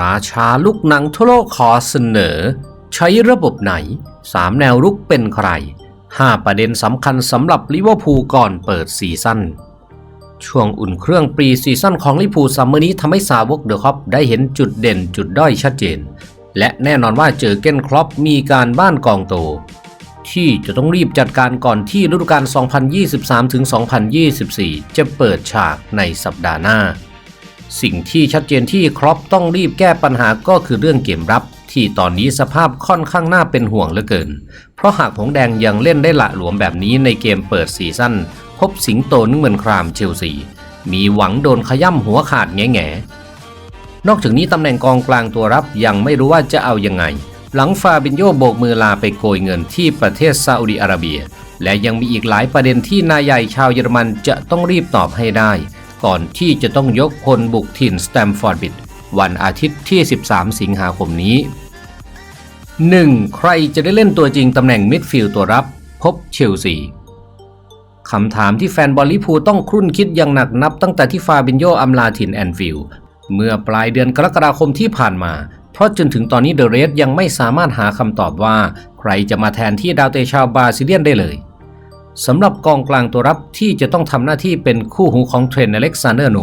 ราชาลูกหนังทั่วโลกขอเสนอ ใช้ระบบไหน 3 แนวรุกเป็นใคร 5 ประเด็นสำคัญสำหรับลิเวอร์พูลก่อนเปิดซีซั่นช่วงอุ่นเครื่องปรีซีซั่นของลิเวอร์พูลซัมเมอร์นี้ทำให้สาวกเดอะคอปได้เห็นจุดเด่นจุดด้อยชัดเจน และแน่นอนว่าเจอเก้นครอปมีการบ้านกองโต ที่จะต้องรีบจัดการก่อนที่ฤดูกาล2023-2024 จะเปิดฉากในสัปดาห์หน้า สิ่งที่ชัดเจนที่ครอปต้องรีบแก้ปัญหาก็คือเรื่องเกมรับ ที่ตอนนี้สภาพค่อนข้างน่าเป็นห่วงเหลือเกิน เพราะหากหงแดงยังเล่นได้ละหลวมแบบนี้ในเกมเปิดซีซั่นพบสิงโตนึกเหมือนครามเชลซีมีหวังโดนขย่ำหัวขาดแง่แง่นอกจากนี้ตำแหน่งกองกลางตัวรับยังไม่รู้ว่าจะเอายังไง หลังฟาบินโยโบกมือลาไปโกยเงินที่ประเทศซาอุดิอาระเบีย และยังมีอีกหลายประเด็นที่นายใหญ่ชาวเยอรมันจะต้องรีบตอบให้ได้ ก่อนที่จะต้องยกพลบุกถิ่นสแตมฟอร์ดบิดวันอาทิตย์ที่ 13 สิงหาคมนี้ 1. ใครจะได้เล่นตัวจริงตำแหน่งมิดฟิลด์ตัวรับพบเชลซีคำถามที่แฟนบอลลิพูต้องครุ่นคิดอย่างหนักนับตั้งแต่ที่ฟาบินโยอำลาถิ่นแอนฟิลด์เมื่อปลายเดือนกรกฎาคมที่ผ่านมา เพราะจนถึงตอนนี้เดอะเรสยังไม่สามารถหาคำตอบว่า ใครจะมาแทนที่ดาวเตชาวบาซิเลียนได้เลย สำหรับกองกลางตัวรับที่จะต้องทำหน้าที่เป็นคู่หูของเทรนอเล็กซานเดอร์โน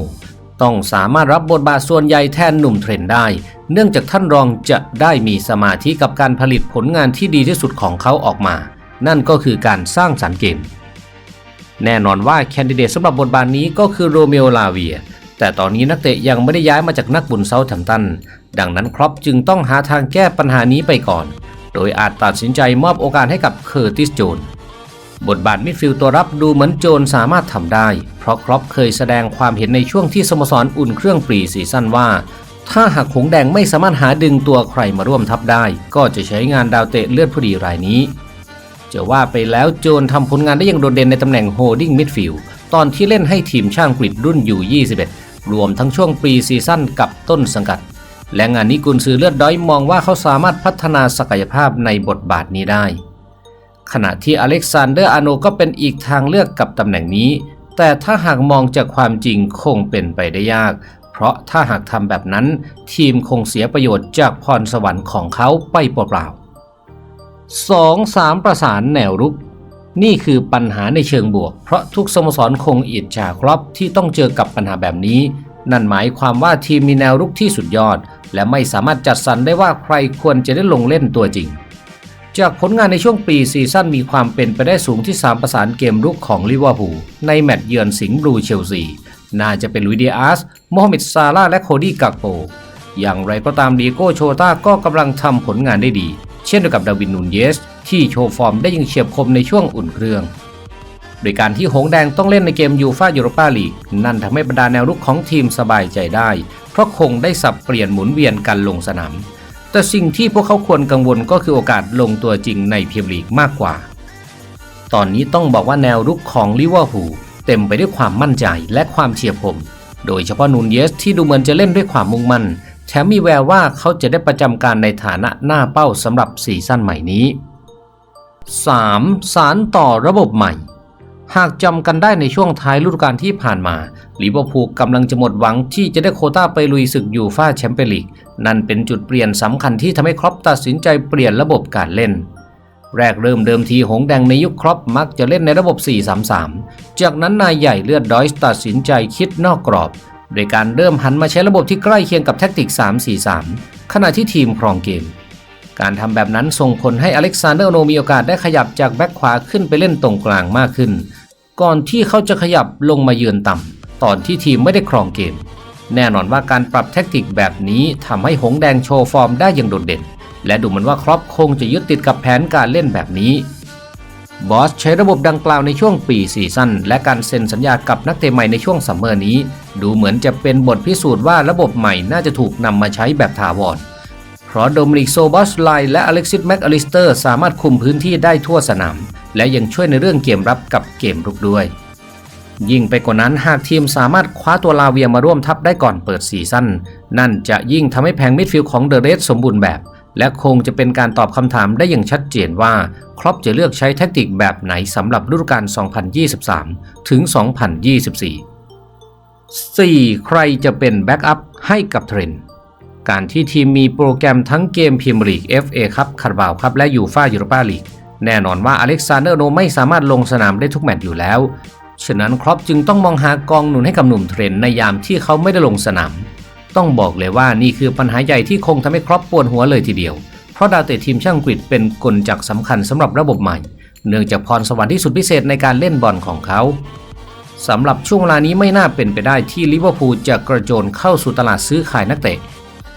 ต้องสามารถรับบทบาทส่วนใหญ่แทนหนุ่มเทรนได้ เนื่องจากท่านรองจะได้มีสมาธิกับการผลิตผลงานที่ดีที่สุดของเขาออกมา นั่นก็คือการสร้างสรรค์เกม แน่นอนว่าแคนดิเดตสำหรับบทบาทนี้ก็คือโรเมโอลาเวีย แต่ตอนนี้นักเตะยังไม่ได้ย้ายมาจากนักบุญเซาท์แธมตัน ดังนั้นครอปจึงต้องหาทางแก้ปัญหานี้ไปก่อน โดยอาจตัดสินใจมอบโอกาสให้กับเคอร์ติสโจน บทบาทมิดฟิลด์ตัวรับดูเหมือนโจนสามารถทำได้ เพราะครอปเคยแสดงความเห็นในช่วงที่สโมสรอุ่นเครื่องปรีซีซั่นว่า ถ้าหากหงแดงไม่สามารถหาดึงตัวใครมาร่วมทัพได้ ก็จะใช้งานดาวเตะเลือดผู้ดีรายนี้ จะว่าไปแล้วโจนทำผลงานได้อย่างโดดเด่นในตำแหน่งโฮดดิ้งมิดฟิลด์ตอนที่เล่นให้ทีมชาติอังกฤษรุ่นอยู่ 21 รวมทั้งช่วงปรีซีซั่นกับต้นสังกัด และงานนี้กุนซือเลือดด้อยมองว่าเขาสามารถพัฒนาศักยภาพในบทบาทนี้ได้ ขณะที่อเล็กซานเดอร์อาโนก็เป็นอีกทางเลือกกับตำแหน่งนี้ แต่ถ้าหากมองจากความจริงคงเป็นไปได้ยาก เพราะถ้าหากทำแบบนั้น ทีมคงเสียประโยชน์จากพรสวรรค์ของเขาไปเปล่าๆ 2. 3ประสานแนวรุก นี่คือปัญหาในเชิงบวก เพราะทุกสโมสรคงอิจฉาครอปที่ต้องเจอกับปัญหาแบบนี้ นั่นหมายความว่าทีมมีแนวรุกที่สุดยอด และไม่สามารถจัดสรรได้ว่าใครควรจะได้ลงเล่นตัวจริง จากผลงานในช่วงปีซีซั่นมีความเป็นไปได้สูงที่ 3 ประสานเกมรุกของลิเวอร์พูลในแมตช์เยือนสิงห์บลูเชลซี น่าจะเป็นลุยเดียอาสโมฮัมหม็ดซาร่าและโคดี้กักโป อย่างไรก็ตามดีโก้โชต้าก็กำลังทำผลงานได้ดี เช่นเดียวกับดาวินนูนเยส ที่โชว์ฟอร์มได้ยังเฉียบคมในช่วงอุ่นเครื่อง โดยการที่หงแดงต้องเล่นในเกมยูฟ่ายูโรปาลีกนั่นทำให้บรรดาแนวรุกของทีมสบายใจได้ เพราะคงได้สับเปลี่ยนหมุนเวียนกันลงสนาม แต่สิ่งที่พวกเขาควรกังวลก็คือโอกาสลงตัวจริงในพรีเมียร์ลีกมากกว่า ตอนนี้ต้องบอกว่าแนวรุกของลิเวอร์พูลเต็มไปด้วยความมั่นใจและความเฉียบคม โดยเฉพาะนูนเยสที่ดูเหมือนจะเล่นด้วยความมุ่งมั่น แถมมีแววว่าเขาจะได้ประจำการในฐานะหน้าเป้าสำหรับซีซั่นใหม่นี้ 3. สารต่อระบบใหม่ หากจำกันได้ในช่วงท้ายฤดูกาลที่ผ่านมาลิเวอร์พูลกำลังจะหมดหวังที่จะได้โคต้าไปลุยศึกยูฟ่าแชมเปี้ยนลีกนั่นเป็นจุดเปลี่ยนสำคัญที่ทำให้ครอปตัดสินใจเปลี่ยนระบบการเล่น แรกเริ่มเดิมทีหงแดงในยุคครอปมักจะเล่นในระบบ 4-3-3 จากนั้นนายใหญ่เลือดดอยส์ตัดสินใจคิดนอกกรอบ โดยการเริ่มหันมาใช้ระบบที่ใกล้เคียงกับแท็กติก 3-4-3 ขณะที่ทีมครองเกมการทำแบบนั้นส่งผลให้อเล็กซานเดอร์โนมีโอกาสได้ขยับจากแบ็คขวาขึ้นไปเล่นตรงกลางมากขึ้น ก่อนที่เขาจะขยับลงมาเยือนต่ำตอนที่ทีมไม่ได้ครองเกม แน่นอนว่าการปรับแท็กติกแบบนี้ทำให้หงแดงโชว์ฟอร์มได้อย่างโดดเด่น และดูเหมือนว่าครอปคงจะยึดติดกับแผนการเล่นแบบนี้บอสใช้ระบบดังกล่าวในช่วงปีซีซั่นและการเซ็นสัญญากับนักเตะใหม่ในช่วงซัมเมอร์นี้ ดูเหมือนจะเป็นบทพิสูจน์ว่าระบบใหม่น่าจะถูกนำมาใช้แบบถาวร เพราะโดมินิกโซบอสไลและอเล็กซิสแม็กอลิสเตอร์สามารถคุมพื้นที่ได้ทั่วสนาม และยังช่วยในเรื่องเกมรับกับเกมรุกด้วย ยิ่งไปกว่านั้นหากทีมสามารถคว้าตัวลาเวียมาร่วมทัพได้ก่อนเปิดซีซั่นนั่นจะยิ่งทำให้แผงมิดฟิลด์ของเดอะเรสสมบูรณ์แบบ และคงจะเป็นการตอบคำถามได้อย่างชัดเจนว่าครอปจะเลือกใช้แทคติกแบบไหนสำหรับฤดูกาล 2023 ถึง 2024 4. ใครจะเป็นแบ็กอัพให้กับเทรนด์การที่ทีมมีโปรแกรมทั้งเกมพรีเมียร์ลีก FA ครับคาราบาวครับและยูฟ่ายูโรปาลีก แน่นอนว่าอเล็กซานเดอร์โนไม่สามารถลงสนามได้ทุกแมตช์อยู่แล้ว ฉะนั้นครอปจึงต้องมองหากองหนุนให้กับหนุ่มเทรนในยามที่เขาไม่ได้ลงสนาม ต้องบอกเลยว่านี่คือปัญหาใหญ่ที่คงทำให้ครอปปวดหัวเลยทีเดียว เพราะดาวเตะทีมช่างอังกฤษเป็นกลจักสำคัญสำหรับระบบใหม่ เนื่องจากพรสวรรค์ที่สุดพิเศษในการเล่นบอลของเขาสำหรับช่วงเวลานี้ไม่น่าเป็นไปได้ที่ลิเวอร์พูลจะกระโจนเข้าสู่ตลาดซื้อขายนักเตะ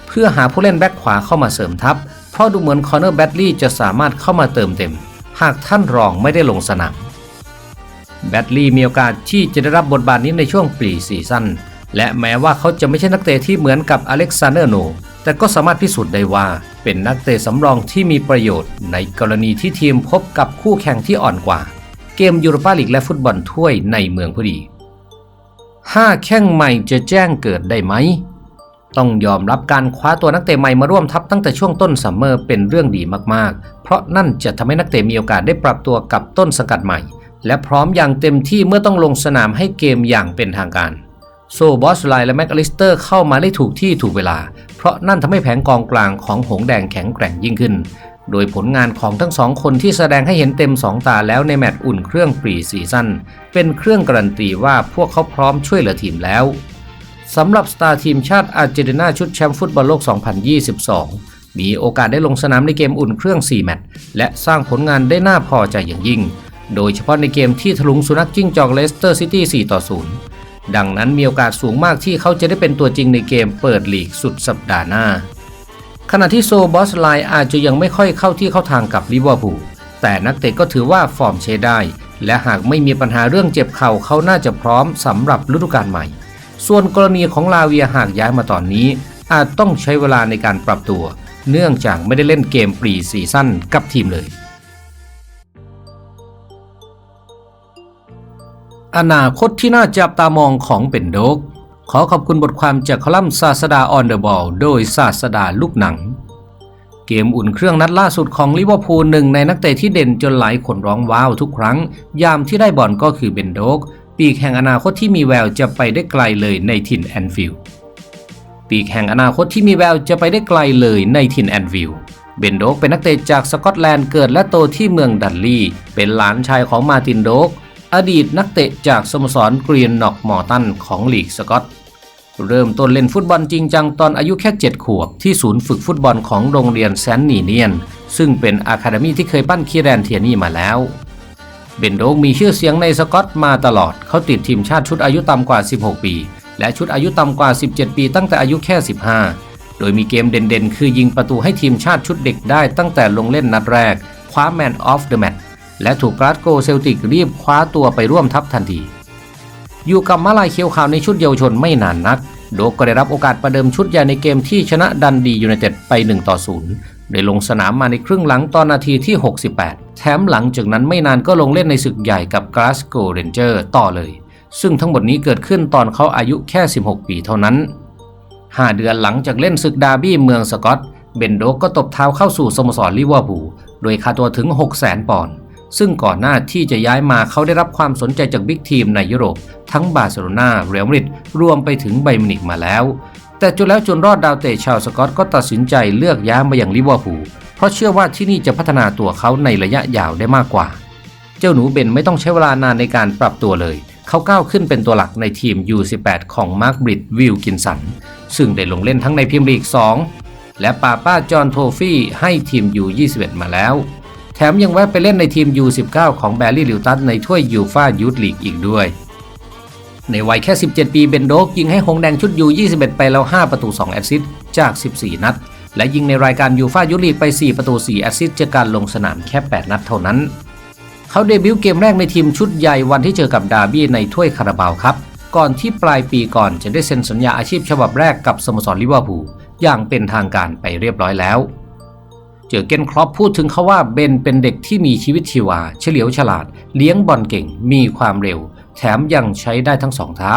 เพื่อหาผู้เล่นแบ็คขวาเข้ามาเสริมทัพ เพราะดูเหมือนคอนเนอร์แบดลีย์จะสามารถเข้ามาเติมเต็ม หากท่านรองไม่ได้ลงสนาม แบดลีย์มีโอกาสที่จะได้รับบทบาทนี้ในช่วงปีซีซั่นและแม้ว่าเขาจะไม่ใช่นักเตะที่เหมือนกับอเล็กซานเดอร์โน แต่ก็สามารถพิสูจน์ได้ว่า เป็นนักเตะสำรองที่มีประโยชน์ ในกรณีที่ทีมพบกับคู่แข่งที่อ่อนกว่า เกมยูโรปาลีกและฟุตบอลถ้วยในเมืองพอดีห้าแข้งใหม่จะแจ้งเกิดได้ไหม ต้องยอมรับการคว้าตัวนักเตะใหม่มาร่วมทัพตั้งแต่ช่วงต้นซัมเมอร์เป็นเรื่องดีมากๆ เพราะนั่นจะทำให้นักเตะมีโอกาสได้ปรับตัวกับต้นสังกัดใหม่ และพร้อมอย่างเต็มที่เมื่อต้องลงสนามให้เกมอย่างเป็นทางการ โซบอสไลและแม็กอลิสเตอร์เข้ามาได้ถูกที่ถูกเวลา เพราะนั่นทำให้แผงกองกลางของหงแดงแข็งแกร่งยิ่งขึ้น โดยผลงานของทั้งสองคนที่แสดงให้เห็นเต็มสองตาแล้วในแมตช์อุ่นเครื่องปรีซีซั่นเป็นเครื่องการันตีว่าพวกเขาพร้อมช่วยเหลือทีมแล้ว สำหรับสตาร์ทีมชาติอาร์เจนตินาชุดแชมป์ฟุตบอลโลก 2022 มีโอกาสได้ลงสนามในเกมอุ่นเครื่อง 4 แมตช์และสร้างผลงานได้น่าพอใจอย่างยิ่ง โดยเฉพาะในเกมที่ถลุงสุนัขจิ้งจอกเลสเตอร์ซิตี้ 4 ต่อ 0 ดังนั้นมีโอกาสสูงมากที่เขาจะได้เป็นตัวจริงในเกมเปิดลีกสุดสัปดาห์หน้า ขณะที่โซบอสไลอาจจะยังไม่ค่อยเข้าที่เข้าทางกับลิเวอร์พูลแต่นักเตะก็ถือว่าฟอร์มใช้ได้ และหากไม่มีปัญหาเรื่องเจ็บเข่าเขาน่าจะพร้อมสำหรับฤดูกาลใหม่ ส่วนกรณีของลาเวียหากย้ายมาตอนนี้ อาจต้องใช้เวลาในการปรับตัว เนื่องจากไม่ได้เล่นเกมปรีซีซั่นกับทีมเลย อนาคตที่น่าจับตามองของเป็นโดก ขอขอบคุณบทความจากคอลัมน์ศาสดาออนเดอะบอลโดยศาสดาลูกหนังเกมอุ่นเครื่องนัดล่าสุดของลิเวอร์พูลหนึ่งในนักเตะที่เด่นจนหลายคนร้องว้าวทุกครั้ง ยามที่ได้บอลก็คือเบนโดก ปีกแห่งอนาคตที่มีแววจะไปได้ไกลเลยในถิ่นแอนฟิลด์ปีกแห่งอนาคตที่มีแววจะไปได้ไกลเลยในถิ่นแอนฟิลด์เบนโดกเป็นนักเตะจากสกอตแลนด์เกิดและโตที่เมืองดันลีย์เป็นหลานชายของมาตินโดก อดีตนักเตะจากสโมสรกรีนน็อกมอร์ตันของลีกสกอต เริ่มต้นเล่นฟุตบอลจริงจังตอนอายุแค่ 7 ขวบ ที่ศูนย์ฝึกฟุตบอลของโรงเรียนแซนนีเนียน ซึ่งเป็นอะคาเดมีที่เคยปั้นคีแรนเทียนี่มาแล้ว เบนโดกมีชื่อเสียงในสกอตมาตลอด เขาติดทีมชาติชุดอายุต่ำกว่า 16 ปี และชุดอายุต่ำกว่า 17 ปีตั้งแต่อายุแค่ 15 โดยมีเกมเด่นๆ คือยิงประตูให้ทีมชาติชุดเด็กได้ตั้งแต่ลงเล่นนัดแรก คว้าแมนออฟเดอะแมตช์และถูกกราสโกเซลติกรีบคว้าตัวไปร่วมทัพทันที อยู่กับมาลายเคียวขาวในชุดเยาวชนไม่นานนัก โดกก็ได้รับโอกาสประเดิมชุดใหญ่ในเกมที่ชนะดันดียูไนเต็ดไป1ต่อ0โดยลงสนามมาในครึ่งหลังตอนนาทีที่ 68 แถมหลังจากนั้นไม่นานก็ลงเล่นในศึกใหญ่กับกราสโกเรนเจอร์ต่อเลย ซึ่งทั้งหมดนี้เกิดขึ้นตอนเขาอายุแค่ 16 ปีเท่านั้น 5 เดือนหลังจากเล่นศึกดาร์บี้เมืองสกอตเบนโดก็ตบเท้าเข้าสู่สโมสรลิเวอร์พูลโดยค่าตัวถึง600,000ปอนด์ซึ่งก่อนหน้าที่จะย้ายมาเขาได้รับความสนใจจากบิ๊กทีมในยุโรป ทั้งบาร์เซโลนาเรอัลมาดริดรวมไปถึงไบมินิกมาแล้ว แต่จนแล้วจนรอดดาวเตะชาวสกอตก็ตัดสินใจเลือกย้ายมาอย่างลิเวอร์พูล ราะเชื่อว่าที่นี่จะพัฒนาตัวเขาในระยะยาวได้มากกว่า เจ้าหนูเบนไม่ต้องใช้เวลานานในการปรับตัวเลย เขาก้าวขึ้นเป็นตัวหลักในทีม U18 ของมาร์คบริดวิลกินสัน ซึ่งได้ลงเล่นทั้งในพรีเมียร์ลีก 2 และป้าป้าจอห์นโทฟี่ให้ทีม U21 มาแล้ว แถมยังแวะไปเล่นในทีม U19 ของแบร์รี่ลิวตัสในถ้วยยูฟายูทลีกอีกด้วยในวัยแค่ 17 ปี เบนโดกยิงให้หงแดงชุด U21 ไปแล้ว 5 ประตู 2 แอสซิสต์จาก 14 นัด และยิงในรายการยูฟายูทลีไป 4 ประตู 4 แอสซิสต์จากการลงสนามแค่ 8 นัดเท่านั้น เขาเดบิวต์เกมแรกในทีมชุดใหญ่วันที่เจอกับดาร์บี้ในถ้วยคาราบาวครับ ก่อนที่ปลายปีก่อนจะได้เซ็นสัญญาอาชีพฉบับแรกกับสโมสรลิเวอร์พูลอย่างเป็นทางการไปเรียบร้อยแล้ว เจอเกนครอปพูดถึงเขาว่าเบนเป็นเด็กที่มีชีวิตชีวา เฉลียวฉลาด เลี้ยงบอลเก่ง มีความเร็ว แถมยังใช้ได้ทั้งสองเท้า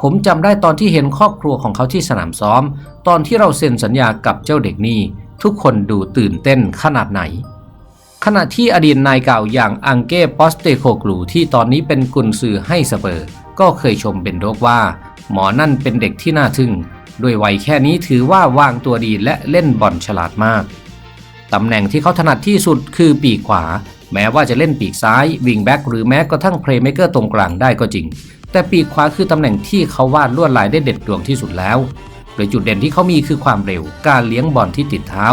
ผมจำได้ตอนที่เห็นครอบครัวของเขาที่สนามซ้อม ตอนที่เราเซ็นสัญญากับเจ้าเด็กนี่ทุกคนดูตื่นเต้นขนาดไหน ขณะที่อดีตนายเก่าอย่างอังเก้ปอสเตโคกลูที่ตอนนี้เป็นกุนซือให้สเปอร์ ก็เคยชมเบนโดกว่า หมอนั่นเป็นเด็กที่น่าทึ่งด้วยวัยแค่นี้ถือว่าวางตัวดีและเล่นบอลฉลาดมาก ตำแหน่งที่เขาถนัดที่สุดคือปีกขวา แม้ว่าจะเล่นปีกซ้ายวิงแบ็กหรือแม้กระทั่งเพลย์เมเกอร์ตรงกลางได้ก็จริง แต่ปีกขวาคือตำแหน่งที่เขาวาดลวดลายได้เด็ดดวงที่สุดแล้ว ดยจุดเด่นที่เขามีคือความเร็ว การเลี้ยงบอลที่ติดเท้า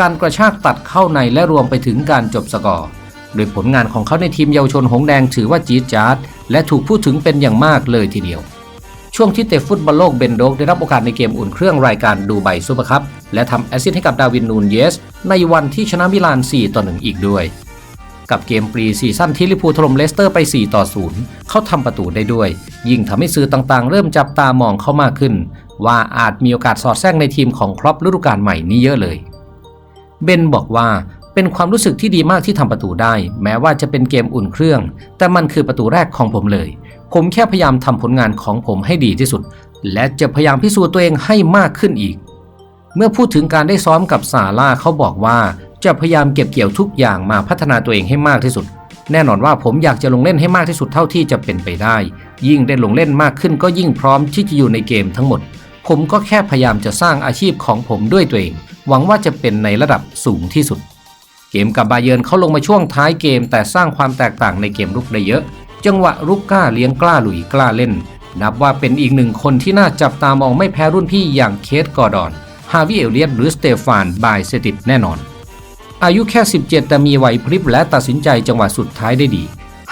การกระชากตัดเข้าในและรวมไปถึงการจบสกอร์ โดยผลงานของเขาในทีมเยาวชนหงแดงถือว่าจี๊ดจ๊าดและถูกพูดถึงเป็นอย่างมากเลยทีเดียว ช่วงที่เตะฟุตบอลโลกเบนโดกได้รับโอกาสในเกมอุ่นเครื่องรายการดูไบซูเปอร์คัพและทำแอสซิสต์ให้กับดาวินนูนเยส ในวันที่ชนะมิลาน 4 ต่อ 1 อีกด้วย กับเกมปรีซีซั่นที่ลิเวอร์พูลถล่มเลสเตอร์ไป 4 ต่อ 0 เขาทำประตูได้ด้วย ยิ่งทำให้สื่อต่างๆ เริ่มจับตามองเขามากขึ้น ว่าอาจมีโอกาสสอดแทรกในทีมของครอปฤดูกาลใหม่นี้เยอะเลย เบนบอกว่าเป็นความรู้สึกที่ดีมากที่ทำประตูได้ แม้ว่าจะเป็นเกมอุ่นเครื่อง แต่มันคือประตูแรกของผมเลย ผมแค่พยายามทำผลงานของผมให้ดีที่สุด และจะพยายามพิสูจน์ตัวเองให้มากขึ้นอีก เมื่อพูดถึงการได้ซ้อมกับซาร่าเขาบอกว่าจะพยายามเก็บเกี่ยวทุกอย่างมาพัฒนาตัวเองให้มากที่สุด แน่นอนว่าผมอยากจะลงเล่นให้มากที่สุดเท่าที่จะเป็นไปได้ ยิ่งได้ลงเล่นมากขึ้นก็ยิ่งพร้อมที่จะอยู่ในเกมทั้งหมด ผมก็แค่พยายามจะสร้างอาชีพของผมด้วยตัวเอง หวังว่าจะเป็นในระดับสูงที่สุด เกมกับบาเยิร์นเขาลงมาช่วงท้ายเกม แต่สร้างความแตกต่างในเกมรุกได้เยอะ จังหวะรุกกล้าเลี้ยงกล้าหลุยกล้าเล่น นับว่าเป็นอีกหนึ่งคนที่น่าจับตามองไม่แพ้รุ่นพี่อย่างเคทกอร์ดอน ฮาวิเอลเลียตหรือสเตฟานบายเซติดแน่นอน อายุแค่ 17 แต่มีไหวพริบและตัดสินใจจังหวะสุดท้ายได้ดี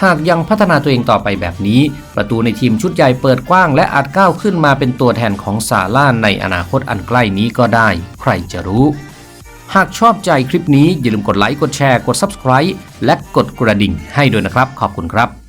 หากยังพัฒนาตัวเองต่อไปแบบนี้ ประตูในทีมชุดใหญ่เปิดกว้าง และอาจก้าวขึ้นมาเป็นตัวแทนของซาร่าในอนาคตอันใกล้นี้ก็ได้ ใครจะรู้ หากชอบใจคลิปนี้อย่าลืมกดไลค์กดแชร์กด Subscribe และกดกระดิ่งให้ด้วยนะครับ ขอบคุณครับ